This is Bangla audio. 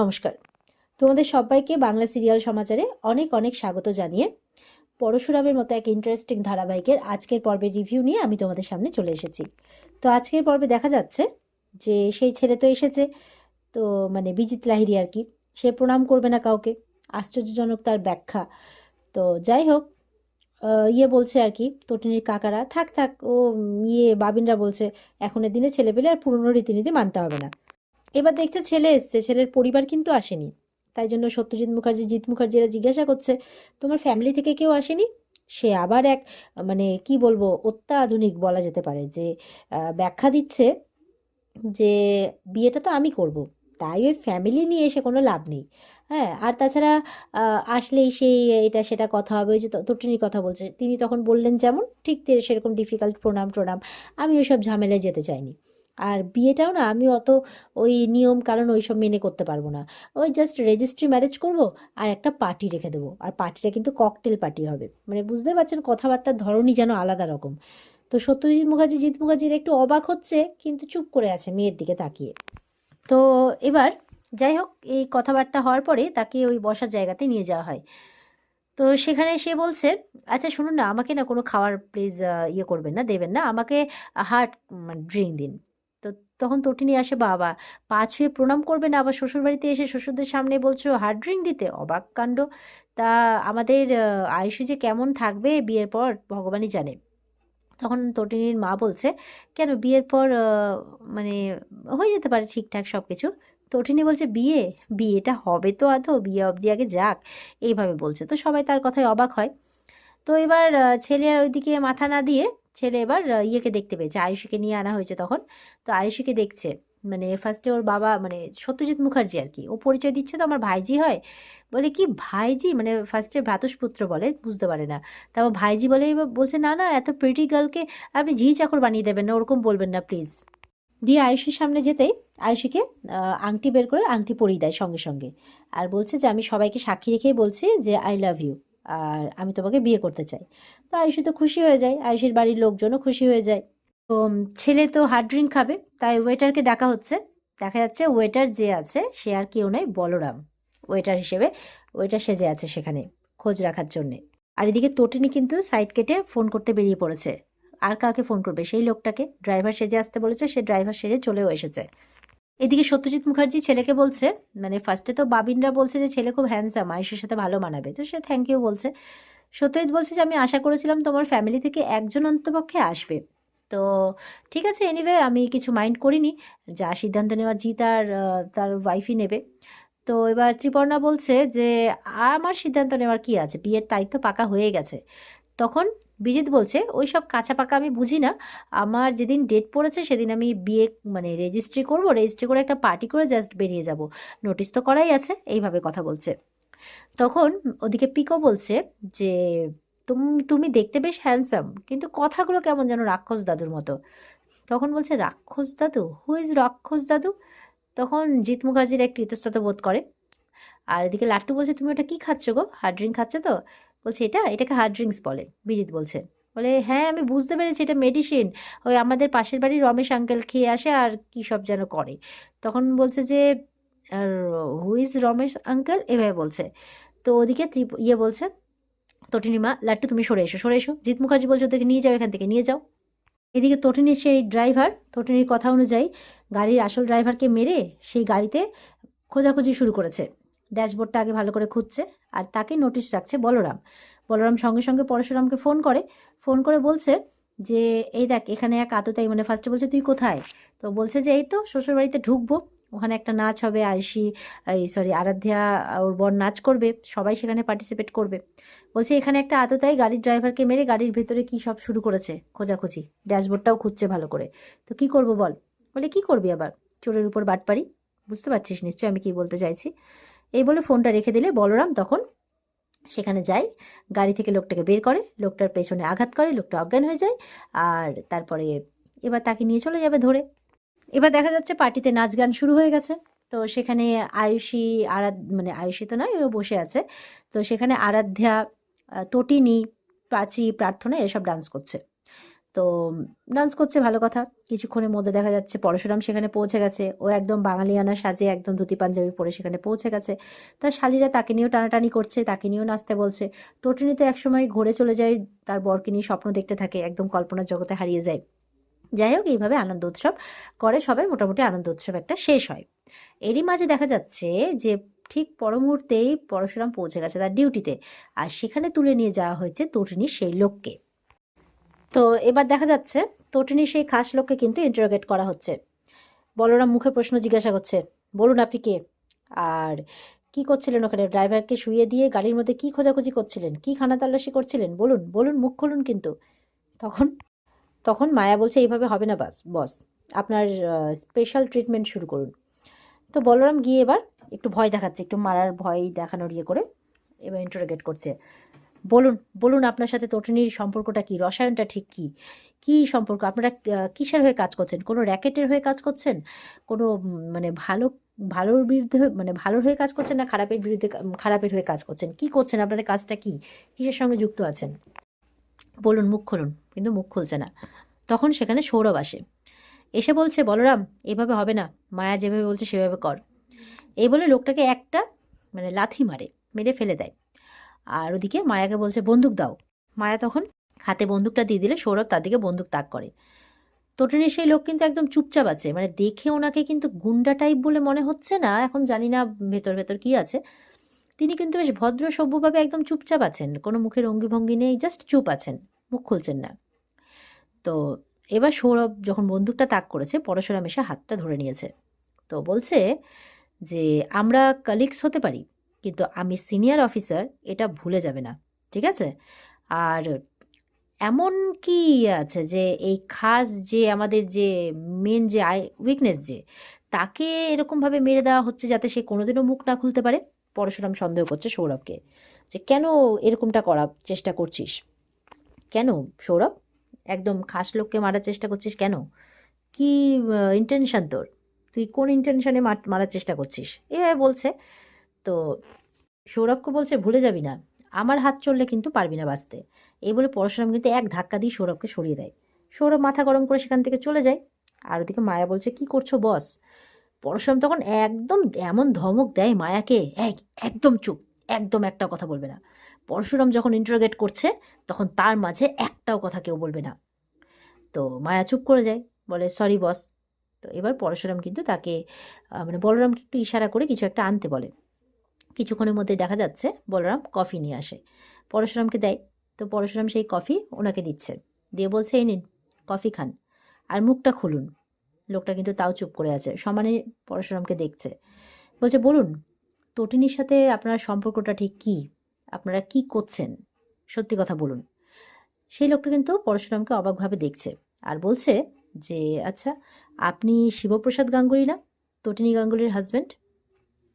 নমস্কার। তোমাদের সবাইকে বাংলা সিরিয়াল সমাচারে অনেক অনেক স্বাগত জানিয়ে পরশুরামের মতো এক ইন্টারেস্টিং ধারাবাহিকের আজকের পর্বের রিভিউ নিয়ে আমি তোমাদের সামনে চলে এসেছি। তো আজকের পর্বে দেখা যাচ্ছে যে সেই ছেলে তো এসেছে, তো মানে বিজিত লাহিরি আর কি। সে প্রণাম করবে না কাউকে, আশ্চর্যজনক তার ব্যাখ্যা। তো যাই হোক ইয়ে বলছে আর কি, তটিনীর কাকারা, থাক থাক, ও ইয়ে বাবিনরা বলছে, এখনের দিনে ছেলে পেলে আর পুরনো রীতিনীতি মানতে হবে না। এবার দেখছে ছেলে এসছে, ছেলের পরিবার কিন্তু আসেনি। তাই জন্য সত্যজিৎ মুখার্জি, জিৎ মুখার্জিরা জিজ্ঞাসা করছে, তোমার ফ্যামিলি থেকে কেউ আসেনি? সে আবার এক মানে কি বলব, অত্যাধুনিক বলা যেতে পারে যে ব্যাখ্যা দিচ্ছে যে, বিয়েটা তো আমি করব, তাই ওই ফ্যামিলি নিয়ে এসে কোনো লাভ নেই। হ্যাঁ আর তাছাড়া আসলেই সেই এটা, সেটা কথা হবে, ওই যে তটিনীর কথা বলছে। তিনি তখন বললেন যেমন, ঠিক সেরকম ডিফিকাল্ট প্রণাম প্রণাম আমি ওইসব ঝামেলায় যেতে চাইনি। আর বিয়েটাও না আমি অত ওই নিয়ম কারণ ওই সব মেনে করতে পারব না। ওই জাস্ট রেজিস্ট্রি ম্যারেজ করব আর একটা পার্টি রেখে দেবো। আর পার্টিটা কিন্তু ককটেল পার্টি হবে। মানে বুঝতে পারছেন কথাবার্তার ধরনই যেন আলাদা রকম। তো সত্যজিৎ মুখার্জি, জিৎ মুখার্জির একটু অবাক হচ্ছে কিন্তু চুপ করে আছে মেয়ের দিকে তাকিয়ে। তো এবার যাই হোক, এই কথাবার্তা হওয়ার পরে তাকে ওই বসার জায়গাতে নিয়ে যাওয়া হয়। তো সেখানে সে বলছে আচ্ছা শুনুন না, আমাকে না কোনো খাওয়ার প্লিজ ইয়ে করবেন না, দেবেন না। আমাকে হার্ট ড্রিঙ্ক দিন। তখন তটিনী আসে, বাবা, পা ছুঁয়ে প্রণাম করবে না আবার শ্বশুরবাড়িতে এসে শ্বশুরদের সামনে বলছো হার্ড ড্রিঙ্ক দিতে? অবাক কাণ্ড। তা আমাদের আয়ুষী যে কেমন থাকবে বিয়ের পর, ভগবানই জানে। তখন তটিনীর মা বলছে, কেন বিয়ের পর মানে হয়ে যেতে পারে ঠিকঠাক সব কিছু তটিনী বলছে, বিয়ে? বিয়েটা হবে তো আদৌ? বিয়ে অবধি আগে যাক। এইভাবে বলছে। তো সবাই তার কথায় অবাক হয়। তো এবার ছেলে আর ওইদিকে মাথা না দিয়ে ছেলে এবার ইয়েকে দেখতে পেয়েছে, আয়ুষীকে নিয়ে আনা হয়েছে তখন। তো আয়ুষীকে দেখছে মানে ফার্স্টে ওর বাবা মানে সত্যজিৎ মুখার্জি আর কি, ও পরিচয় দিচ্ছে তো আমার ভাইজি হয়। বলে, কি ভাইজি? মানে ফার্স্টে ভ্রাতুষ্পুত্র বলে, বুঝতে পারে না। তারপর ভাইজি বলে বলছে, না না, এত প্রিটি গার্লকে আপনি ঝি চাকর বানিয়ে দেবেন না, ওরকম বলবেন না প্লিজ দিয়ে আয়ুষীর সামনে যেতেই আয়ুষীকে আংটি বের করে আংটি পরিয়ে দেয় সঙ্গে সঙ্গে। আর বলছে যে, আমি সবাইকে সাক্ষী রেখেই বলছি যে আই লাভ ইউ আর আমি তোমাকে বিয়ে করতে চাই। তো আয়ুষী তো খুশি হয়ে যায়, আয়ুষীর বাড়ির লোকজনও খুশি হয়ে যায়। তো ছেলে তো হার্ড ড্রিঙ্ক খাবে, তাই ওয়েটারকে ডাকা হচ্ছে। দেখা যাচ্ছে ওয়েটার যে আছে, সে আর কেউ নয় বলরাম। ওয়েটার হিসেবে ওয়েটার সেজে আছে সেখানে, খোঁজ রাখার জন্যে। আর এদিকে তটিনী কিন্তু সাইড কেটে ফোন করতে বেরিয়ে পড়েছে। আর কাকে ফোন করবে? সেই লোকটাকে। ড্রাইভার সেজে আসতে বলেছে, সে ড্রাইভার সেজে চলেও এসেছে। এদিকে সত্যজিৎ মুখার্জি ছেলেকে বলছে মানে ফার্স্টে তো বাবিনরা বলছে যে ছেলে খুব হ্যান্ডসাম আয়ুষের সাথে ভালো মানাবে। তো সে থ্যাংক ইউ বলছে। সত্যজিৎ বলছে যে, আমি আশা করেছিলাম তোমার ফ্যামিলি থেকে একজন অন্তপক্ষে আসবে। তো ঠিক আছে এনিওয়ে আমি কিছু মাইন্ড করিনি। যা সিদ্ধান্ত নেওয়া জি তার তার ওয়াইফই নেবে। তো এবার ত্রিপর্ণা বলছে যে, আমার সিদ্ধান্ত নেওয়ার কি আছে? বিয়ের তারিখ তো পাকা হয়ে গেছে। তখন বিজিত বলছে, ওই সব কাঁচা পাকা আমি বুঝি না। আমার যেদিন ডেট পড়েছে সেদিন আমি বিয়ে মানে রেজিস্ট্রি করব রেজিস্ট্রি করে একটা পার্টি করে জাস্ট বেরিয়ে যাব। নোটিশ তো করাই আছে, এইভাবে কথা বলছে। তখন ওদিকে পিকো বলছে যে, তুমি তুমি দেখতে বেশ হ্যান্ডসাম কিন্তু কথাগুলো কেমন যেন রাক্ষস দাদুর মতো। তখন বলছে, রাক্ষস দাদু? হু ইজ রাক্ষস দাদু? তখন জিৎ মুখার্জির একটু ইতস্তত বোধ করে। আর এদিকে লাট্টু বলছে, তুমি ওটা কি খাচ্ছ গো? হার্ড ড্রিঙ্ক খাচ্ছে তো? বলছে, এটা, এটাকে হার্ড ড্রিঙ্কস বলে। বিজিত বলছে। বলে হ্যাঁ আমি বুঝতে পেরেছি, এটা মেডিসিন ওই আমাদের পাশের বাড়ির রমেশ আঙ্কেল খেয়ে আসে আর কী সব যেন করে। তখন বলছে যে হু ইজ রমেশ আঙ্কেল এভাবে বলছে। তো ওদিকে ত্রিপ ইয়ে বলছে, তটিনীমা, লাট্টু তুমি সরে এসো সরে এসো। জিৎ মুখার্জি বলছে, ওদেরকে নিয়ে যাও, এখান থেকে নিয়ে যাও। এদিকে তটিনীর সেই ড্রাইভার তটিনীর কথা অনুযায়ী গাড়ির আসল ড্রাইভারকে মেরে সেই গাড়িতে খোঁজাখুঁজি শুরু করেছে। ড্যাশবোর্ডটা আগে ভালো করে খুঁজছে আর তাকে নোটিশ রাখছে বলরাম। বলরাম সঙ্গে সঙ্গে পরশুরামকে ফোন করে ফোন করে বলছে যে, এই দেখ, এখানে এক আততাই মানে ফার্স্টে বলছে, তুই কোথায়? তো বলছে যে, এই তো, শ্বশুরবাড়িতে ঢুকবো। ওখানে একটা নাচ হবে, আয়ুষী, এই সরি আরাধ্যা, ওর বর নাচ করবে, সবাই সেখানে পার্টিসিপেট করবে। বলছে, এখানে একটা আততাই গাড়ির ড্রাইভারকে মেরে গাড়ির ভেতরে কি সব শুরু করেছে? খোঁজাখুঁজি, ড্যাশবোর্ডটাও খুঁজছে ভালো করে। তো কি করব বল? বলে, কি করবি আবার? চোরের উপর বাটপারি? বুঝতে পারছিস নিশ্চয়ই আমি কি বলতে চাইছি? এই বলে ফোনটা রেখে দিলে বলরাম তখন সেখানে যায়। গাড়ি থেকে লোকটাকে বের করে, লোকটার পেছনে আঘাত করে, লোকটা অজ্ঞান হয়ে যায় আর তারপরে এবার তাকে নিয়ে চলে যাবে ধরে। এবার দেখা যাচ্ছে পার্টিতে নাচ গান শুরু হয়ে গেছে। তো সেখানে আয়ুষী আরাধ মানে আয়ুষী তো নয়, ও বসে আছে। তো সেখানে আরাধ্যা তটিনী প্রাচী প্রার্থনা এসব ডান্স করছে। তো ডান্স করছে, ভালো কথা। কিছুক্ষণের মধ্যে দেখা যাচ্ছে পরশুরাম সেখানে পৌঁছে গেছে। ও একদম বাঙালিয়ানা সাজে একদম ধুতি পাঞ্জাবি পরে সেখানে পৌঁছে গেছে। তার শালিরা তাকে নিয়েও টানাটানি করছে, তাকে নিয়েও নাচতে বলছে। তটিনী তো একসময় ঘুরে চলে যায়, তার বরকে নিয়ে স্বপ্ন দেখতে থাকে, একদম কল্পনার জগতে হারিয়ে যায়। যাই হোক, এইভাবে আনন্দ উৎসব করে সবাই, মোটামুটি আনন্দ উৎসব একটা শেষ হয়। এরই মাঝে দেখা যাচ্ছে যে ঠিক পর মুহূর্তেই পরশুরাম পৌঁছে গেছে তার ডিউটিতে। আর সেখানে তুলে নিয়ে যাওয়া হয়েছে তটিনীর সেই লোককে। তো এবার দেখা যাচ্ছে তটিনীর সেই খাস লোককে কিন্তু ইন্টারোগেট করা হচ্ছে। বলরাম মুখে প্রশ্ন জিজ্ঞাসা করছে, বলুন আপনি কে? আর কি করছিলেন ওখানে? ড্রাইভারকে শুয়ে দিয়ে গাড়ির মধ্যে কি খোঁজাখুঁজি করছিলেন? কি খানা তল্লাশি করছিলেন? বলুন বলুন, মুখ খুলুন কিন্তু। তখন তখন মায়া বলছে, এইভাবে হবে না, বাস, বস, আপনার স্পেশাল ট্রিটমেন্ট শুরু করুন। তো বলরাম গিয়ে এবার একটু ভয় দেখাচ্ছে, একটু মারার ভয় দেখানোর ইয়ে করে এবার ইন্টারোগেট করছে। বলুন বলুন আপনার সাথে তটিনীর সম্পর্কটা কি? রসায়নটা ঠিক কি? কি সম্পর্ক? আপনারা কিসের হয়ে কাজ করছেন? কোনো র্যাকেটের হয়ে কাজ করছেন? কোনো মানে ভালো, ভালোর বিরুদ্ধে মানে ভালোর হয়ে কাজ করছেন না খারাপের বিরুদ্ধে খারাপের হয়ে কাজ করছেন? কি করছেন? আপনাদের কাজটা কি? কিসের সঙ্গে যুক্ত আছেন? বলুন, মুখ খুলুন, কিন্তু মুখ খুলছে না। তখন সেখানে সৌরভ আসে। এসে বলছে, বলরাম, এভাবে হবে না। মায়া যেভাবে বলছে সেভাবে কর। এই বলে লোকটাকে একটা মানে লাথি মারে, মেরে ফেলে দেয়। আর ওদিকে মায়াকে বলছে, বন্দুক দাও। মায়া তখন হাতে বন্দুকটা দিয়ে দিলে, সৌরভ তার দিকে বন্দুক তাক করে। তটিনীর সেই লোক কিন্তু একদম চুপচাপ আছে মানে দেখে ওনাকে কিন্তু গুন্ডা টাইপ বলে মনে হচ্ছে না, এখন জানি না ভেতর ভেতর কি আছে। তিনি কিন্তু বেশ ভদ্র, সভ্যভাবে একদম চুপচাপ আছেন, কোনো মুখের অঙ্গিভঙ্গি নেই জাস্ট চুপ আছেন, মুখ খুলছেন না। তো এবার সৌরভ যখন বন্দুকটা তাক করেছে, পরশুরাম এসে হাতটা ধরে নিয়েছে। তো বলছে যে, আমরা কালিগস হতে পারি? কিন্তু আমি সিনিয়র অফিসার এটা ভুলে যাবে না, ঠিক আছে? আর এমন কি আছে যে এই খাস যে আমাদের যে মেন যে আই উইকনেস যে, তাকে এরকমভাবে মেরে দেওয়া হচ্ছে যাতে সে কোনোদিনও মুখ না খুলতে পারে? পরশুরাম সন্দেহ করছে সৌরভকে যে কেন এরকমটা করার চেষ্টা করছিস? কেন সৌরভ? একদম খাস লোককে মারার চেষ্টা করছিস কেন? কি ইন্টেনশন তোর? তুই কোন ইন্টেনশনে মারার চেষ্টা করছিস? এভাবে বলছে। তো সৌরভকে বলছে, ভুলে যাবি না। আমার হাত চললে কিন্তু পারবি না বাঁচতে। এই বলে পরশুরাম কিন্তু এক ধাক্কা দিয়ে সৌরভকে সরিয়ে দেয়। সৌরভ মাথা গরম করে সেখান থেকে চলে যায়। আর ওদিকে মায়া বলছে, কি করছ বস? পরশুরাম তখন একদম এমন ধমক দেয় মায়াকে এক একদম চুপ, একদম একটা কথা বলবে না। পরশুরাম যখন ইন্টারোগেট করছে, তখন তার মাঝে একটাও কথা কেউ বলবে না। তো মায়া চুপ করে যায়, বলে, সরি বস। তো এবার পরশুরাম কিন্তু তাকে মানে বলরামকে একটু ইশারা করে কিছু একটা আনতে বলে। কিছুক্ষণের মধ্যে দেখা যাচ্ছে বলরাম কফি নিয়ে আসে। পরশুরামকে দেয়, তো পরশুরাম সেই কফি ওনাকে দিচ্ছে। দিয়ে বলছে, এই নিন, কফি খান। আর মুখটা খুলুন। লোকটা কিন্তু তাও চুপ করে আছে। সমানে পরশুরামকে দেখছে। বলছে, বলুন, তটিনীর সাথে আপনার সম্পর্কটা ঠিক কি? আপনারা কি করছেন? সত্যি কথা বলুন। সেই লোকটা কিন্তু পরশুরামকে অবাকভাবে দেখছে আর বলছে যে আচ্ছা আপনি শিবপ্রসাদ গাঙ্গুলি না? তটিনী গাঙ্গুলির হাজব্যান্ড